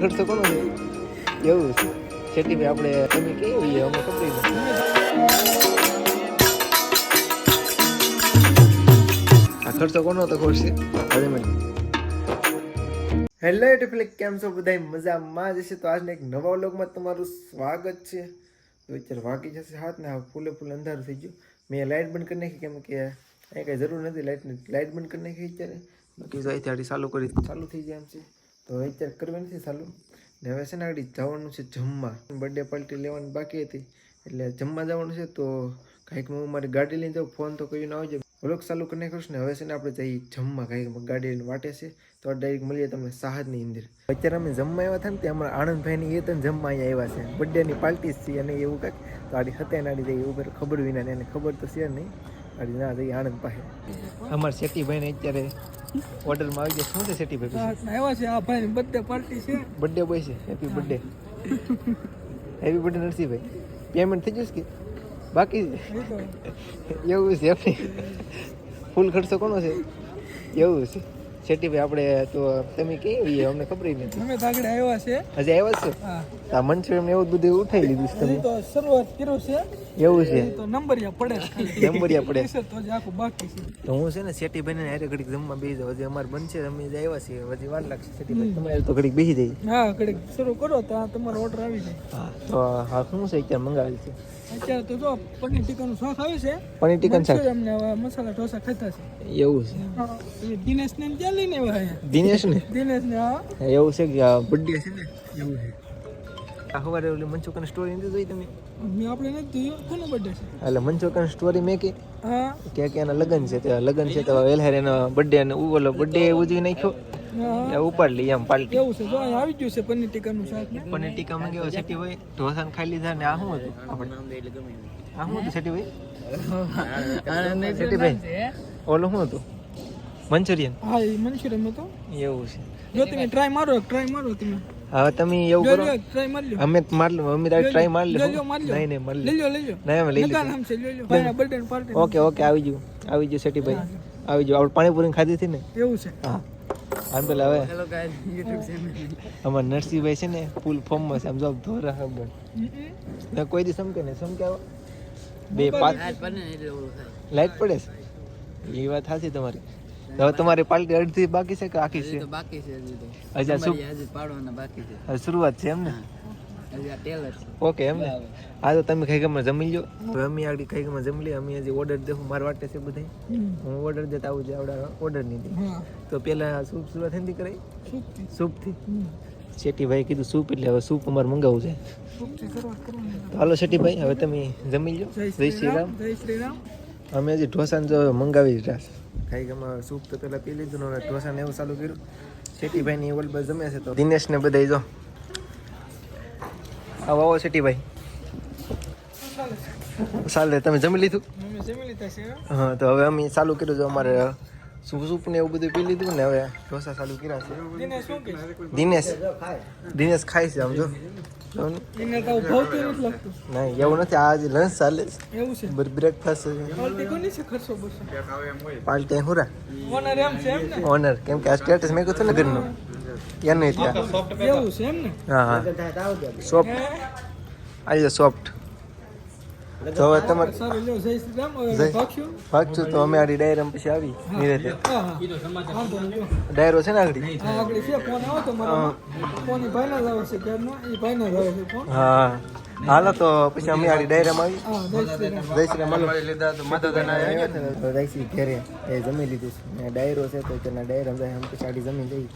ફૂલ કોનો છે એવું છે. ભાઈ, આપણે તમે કેવી અમે કપડી આ ખર્ચો કોનો તો ખોરશે હવે હેલો એટલે કેમ છો બધા મજામાં જશે તો આજના એક નવા વ્લોગમાં તમારું સ્વાગત છે. તો અત્યારે વાગી જશે હાથ ને ફૂલે ફૂલ અંધારું થઈ ગયું. મેં લાઇટ બંધ કરી નાખી, કેમ કે અહીં કાંઈ જરૂર નથી. લાઇટની લાઇટ બંધ કરી નાખી અત્યારે. બાકી જો અહીંથી ચાલુ કરી ચાલુ થઈ જાય એમ છે. તો અત્યારે કરવી નથી ચાલુ. ને હવે છે ને આગળ જવાનું છે જમવા. બર્થડે પાર્ટી લેવાની બાકી હતી. એટલે જમવા જવાનું છે તો કાંઈક હું મારી ગાડી લઈને જાઉં. ફોન તો કર્યું ના આવજે વ્લોગ ચાલુ કરીને કરશું ને હવે છે ને આપણે જઈએ જમવા. કાંઈક ગાડી વાટે છે. તો ડાયરેક્ટ મળીએ તમને સાહદની અંદર. અત્યારે અમે જમવા આવ્યા હતા ને ત્યાં અમારા આણંદભાઈની એ તને જમવા અહીંયા આવ્યા છે. બર્થડેની પાર્ટી છે અને એવું કાંઈક. તો આડી હતે આડી જઈએ. કંઈ ખબર વિના ને એને ખબર તો છે નહીં. આડી ના જઈએ આણંદ પાસે. અમારા શેઠીભાઈને અત્યારે ઓર્ડરમાં આવી ગયા. શું છે શેઠીભાઈ આવ્યા છે આ ભાઈ બર્થડે પાર્ટી છે. બર્થડે બોય છે. Happy birthday happy birthday Narsinhbhai. Payment થઈ જશે કે? બાકી એવું છે ફૂલ ખર્ચો કોનો છે? એવું છે. શેઠીભાઈ આપણે તો તમે કેવી અમને ખબર નથી. અમે તાગડે આવ્યા છે. હજી આવ્યા છે? હા. છો આ મંચુરિયમ એવું બધું ઉઠાઈ લીધું છે તમે તો શરૂઆત કર્યું છે. એવું છે? તો નંબરિયા પડે છે નંબરિયા પડે. તો જ આખું બાકી છે. તો હું છે ને શેઠીભાઈને હારે ઘડીક જમવા બેસી જાવ હજી અમારે બનશે અમે જ આવ્યા છીએ. હજી વાર લાગશે શેઠીભાઈ તમારે તો ઘડીક બેસી જઈએ. હા ઘડીક શરૂ કરો તો તમારો ઓર્ડર આવી જાય. હા તો હા શું છે અત્યારે મંગાવેલ છે? અત્યારે તો જો પનીર ટીકાનું શાક આવે છે. પનીર ટીકન શાક અમને હવે મસાલા ઢોસા ખાતા છે. એવું છે. દિનેશ ને ક્યાં લઈને આવ્યા દિનેશ ને દિનેશને હા. એવું છે કે બર્થડે છે ને? એવું છે. આ સવારે ઓલી મનસુકન સ્ટોરી નથી જોઈ તમે? મેં આપણે નથી જોયું કોનો બર્થડે છે? એટલે મનસુકન સ્ટોરી મેં કે હા. કે કે એના લગ્ન છે તે લગ્ન છે તો વેલહેર એનો બર્થડે ને ઓલો બર્થડે ઉજવી નાખ્યો. એટલે ઉપાડ લઈ એમ પાલટી. એવું છે જો આવી ગયું છે પનીર ટીકાનું શાક. પનીર ટીકા મંગાવ્યો સેટી હોય? ઢોસાને ખાઈ લીધા ને આ શું હતું? આપણે આ શું હતું સેટી ભાઈ? સેટી ભાઈ? ઓલું શું હતું? મંચુરિયન. હા એ મંચુરિયન હતો. એવું છે. જો તમે ટ્રાય મારો ટ્રાય મારો તમે. હવે તમે એવું કરો. ટ્રાય મારી અમે માર લો અમે ટ્રાય માર લે. નહીં નહીં માર લેજો લ્યો. નહીં અમે લઈ ભાઈ બર્થડે પાર્ટી. ઓકે ઓકે આવી ગયું. આવી ગયું સેટી ભાઈ. આવી ગયું. આપણે પાણીપુરી ખાધી હતી ને? એવું છે. હા. આમ પેલા હવે અમાર નરસિંહભાઈ છે ને ફૂલ ફોર્મમાં છે આમ જોબ ધોરા ખબર ને કોઈ દી સમકે ને સમકે આવો. બે પાંચ લાઈટ પડે છે? એ વાત સાચી તમારી. હવે તમારી પાલટી અડધી બાકી છે કે આખી છે? બાકી છે હજી પાડવાના બાકી છે. શરૂઆત છે એમ ને? ઓકે એમ ને? હા તો તમે કઈ ગમે જમી લો હવે અમે આગળ કઈ ગમે જમી લઈએ. અમે હજી ઓર્ડર દેવું મારા વાટે છે બધા હું ઓર્ડર દેતા આવું છે આવડા ઓર્ડર નહીં દે. તો પેલા સૂપ શરૂઆત એનાથી કરાઈ સુપથી. સૂપથી? શેઠીભાઈ કીધું સૂપ એટલે હવે સૂપ અમારે મંગાવવું છે. તો હાલો શેઠીભાઈ હવે તમે જમી લો જય શ્રી રામ. જય શ્રી રામ અમે હજી ઢોસાને જો મંગાવી દીધા ખાઈ ગમે સૂપ તો પેલા પી લીધું ને હવે ઢોસાને એવું ચાલુ કર્યું. શેઠીભાઈની ઓલ બસ જમે છે તો દિનેશ ને બધા જો આવો આવો ભાઈ. ચાલે તમે જમી લીધું? હા. તો હવે અમે ચાલુ કર્યું છે અમારે સૂપ સૂપ ને એવું બધું પી લીધું ને હવે ઢોસા ચાલુ કર્યા છે. દિનેશ દિનેશ. ખાય છે આમ જો. નહીં એવું નથી આજે લંચ ચાલે છે. બ્રેકફાસ્ટ પાલટી હુરા ઓનર કેમ કે આ સ્ટેટસ મેં કહ્યું ને ઘરનું. એનું ત્યાં. એવું છે એમ ને? હા હા. સોફ્ટ? આવી જાય સોફ્ટ તો હવે તમારે ભાગશું. તો અમે આડી ડાયરામ પછી આવી નિરેતે. ડાયરો છે ને આગળ? હા હાલો તો પછી અમે આડી ડાયરામ આવી. જય શ્રી રામ. લીધા તો મદદ રાઈસી ઘેરે એ જમી લીધું છે. ડાયરો છે તો તેના ડાયરા જાય આમ પછી આડી જમી જઈ.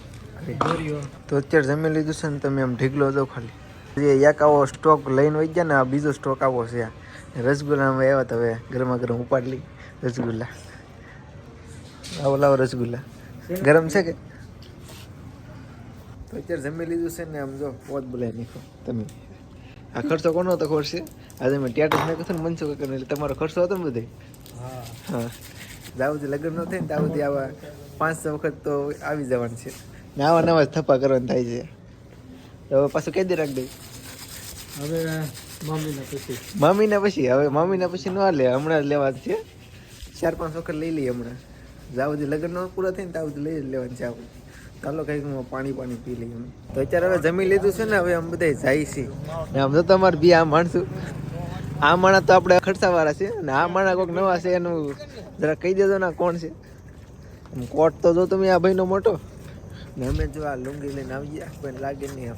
તો અત્યારે જમી લીધું છે ને તમે આમ ઢીકલો દો ખાલી. એક આવો સ્ટોક લઈને વહી ગયા ને આ બીજો સ્ટોક આવો છે રસગુલ્લામાં આવ્યા તો હવે ગરમા ગરમ ઉપાડ લઈ રસગુલ્લા. આવો લાવો રસગુલ્લા. ગરમ છે કે? તો અત્યારે જમી લીધું છે ને આમ જો પોત બોલાય નીકળો તમે. આ ખર્ચો કોનો હતો ખોરશે આજે મેં ટેટસ નાખ્યો કહ્યું ને મનસુખ કાકાનો એટલે તમારો ખર્ચો હતો ને બધે? હા. જાવું લગ્ન ન થાય ને દાઉદી આવા પાંચ છ વખત તો આવી જવાનું છે. નવા જ થપ્પા કરવાનું થાય છે. તો હવે પાછું કહી દે રાખ દે હવે મમ્મીના પછી. મામીના પછી? હવે મામીના પછી ન લે હમણાં જ લેવા છે. ચાર પાંચ વખત લઈ લઈએ હમણાં. જાવ જે લગ્ન પૂરા થઈને તાવ લઈ જ લેવાનું છે આપણે. ચાલો કંઈક પાણી પાણી પી લઈએ તો અત્યારે હવે જમી લીધું છે ને હવે આમ બધા જાય છે ને આમ તો તમારે બી આ માણસું આ માણા તો આપણે ખર્ચાવાળા છે ને આ માણા કોઈક નવા છે એનું જરા કહી દેજો ને કોણ છે. કોટ તો જો તમે આ ભાઈનો મોટો. ને અમે જો આ લુંગી લઈને આવી ગયા પણ લાગે નહીં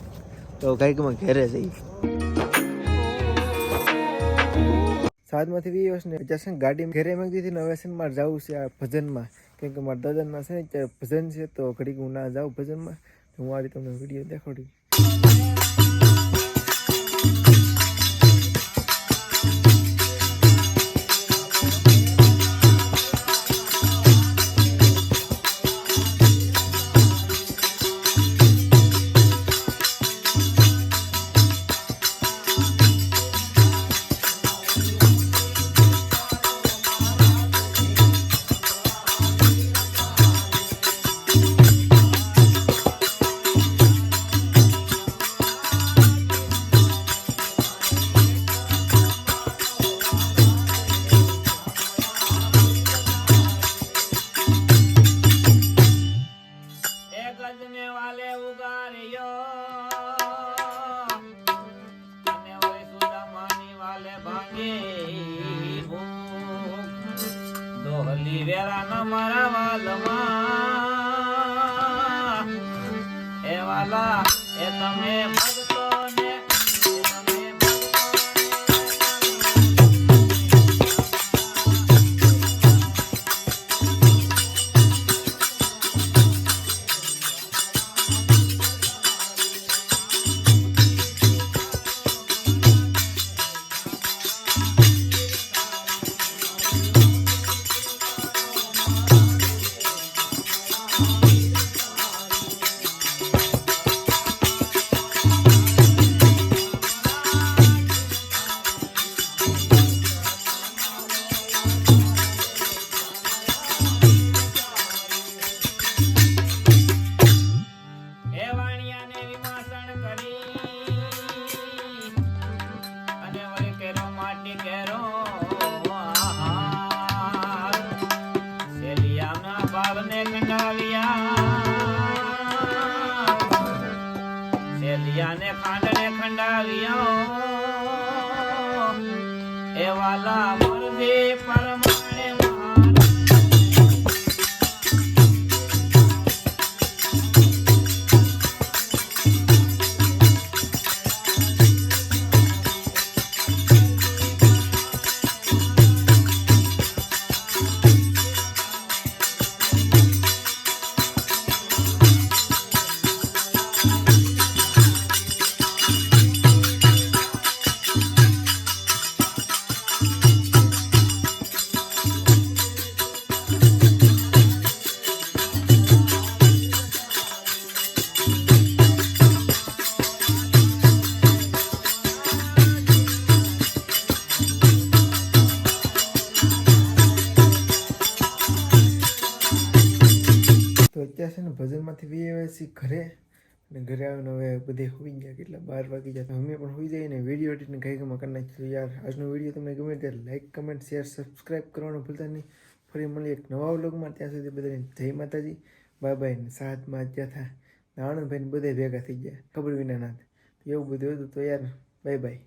તો કંઈકમાં ઘેરે જઈ સાતમાંથી વી વર્ષ ને, અત્યારે ગાડી ઘેરે માંગતી હતી ને હવે છે મારે જવું છે આ ભજનમાં. કેમ કે મારા દાદાના છે ને ભજન છે, તો ઘડીક હું ના જાઉં ભજનમાં. હું આ રીતે તમને વીડિયો દેખાડી. ગજને વાલે ઉગાર્યો. અને વળી સુદામાની વાલે ભાંગી દોહલી વેરા ન મારા વાલમાં. એ વાલા, એ તમે ભક્તો છીએ ઘરે અને ઘરે આવીને હવે બધે હોઈ ગયા કેટલા બાર વાગી ગયા. તો અમે પણ હોઈ જઈએ ને વીડિયો એડિટને કઈ ગમે કરી નાખીશું યાર, આજનો વીડિયો તમને ગમે ત્યારે લાઈક કમેન્ટ શેર સબસ્ક્રાઈબ કરવાનું ભૂલતા નહીં. ફરી મળીએ એક નવા વ્લોગમાં ત્યાં સુધી બધાને જય માતાજી. બાય બાય ને સાતમાં ત્યાં થાય આણંદભાઈને બધે ભેગા થઈ ગયા. ખબર વિના ના એવું બધું હતું તો યાર બાય બાય